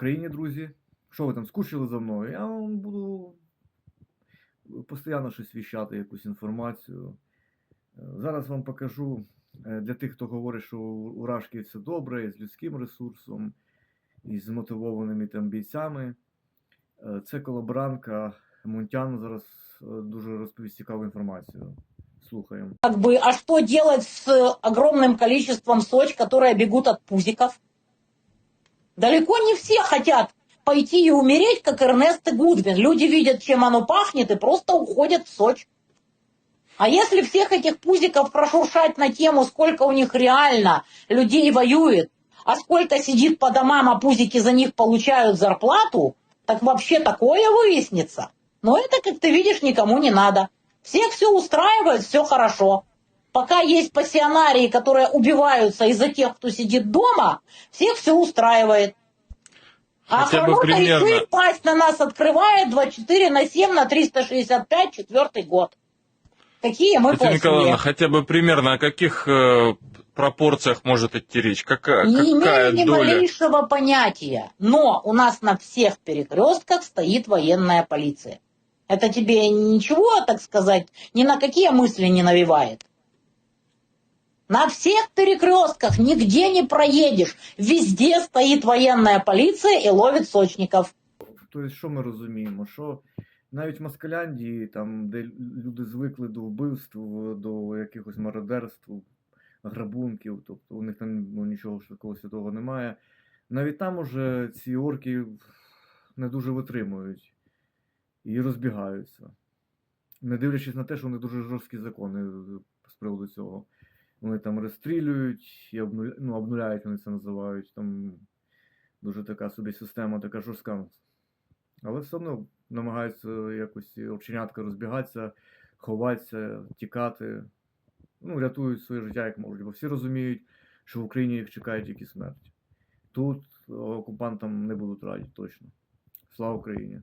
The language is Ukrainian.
Україні, друзі. Що ви там скучили за мною? Я вам буду постійно щось віщати, якусь інформацію. Е, Зараз вам покажу е, для тих, хто говорить, що у Рашки все добре, і з людським ресурсом, і з мотивованими там бійцями. Е, Це колаборантка Мунтян зараз е, дуже розповість цікаву інформацію. Слухаємо. Как бы, а что делать с огромным количеством соч, которые бегут от пузиков? Далеко не все хотят пойти и умереть, как Эрнест и Гудвин. Люди видят, чем оно пахнет, и просто уходят в Сочи. А если всех этих пузиков прошуршать на тему, сколько у них реально людей воюет, а сколько сидит по домам, а пузики за них получают зарплату, так вообще такое выяснится. Но это, как ты видишь, никому не надо. Всех все устраивает, все хорошо. Пока есть пассионарии, которые убиваются из-за тех, кто сидит дома, всех все устраивает. А Хотя бы примерно. еще и пасть на нас открывает 24 на 7 на 365 четвертый год. Какие мы Татьяна Николаевна, хотя бы примерно о каких э, пропорциях может идти речь? Какая, Не какая имею ни доля? малейшего понятия. Но у нас на всех перекрестках стоит военная полиция. Это тебе ничего, так сказать, ни на какие мысли не навевает. На всех перекрестках нигде не проедешь. Везде стоит военная полиция и ловит сочников. Тобто, що ми розуміємо? Що навіть в Москаляндії, там, де люди звикли до вбивств, до якихось мародерств, грабунків, тобто у них там ну, нічого такого святого немає. Навіть там уже ці орки не дуже витримують і розбігаються. Не дивлячись на те, що вони дуже жорсткі закони з приводу цього. Вони там розстрілюють і обнуля... ну, обнуляють, вони це називають. Там дуже така собі система, така жорстка. Але все одно намагаються якось овченятка розбігатися, ховатися, тікати. Ну, рятують своє життя як можуть, бо всі розуміють, що в Україні їх чекає тільки смерть. Тут окупантам не будуть раді точно. Слава Україні!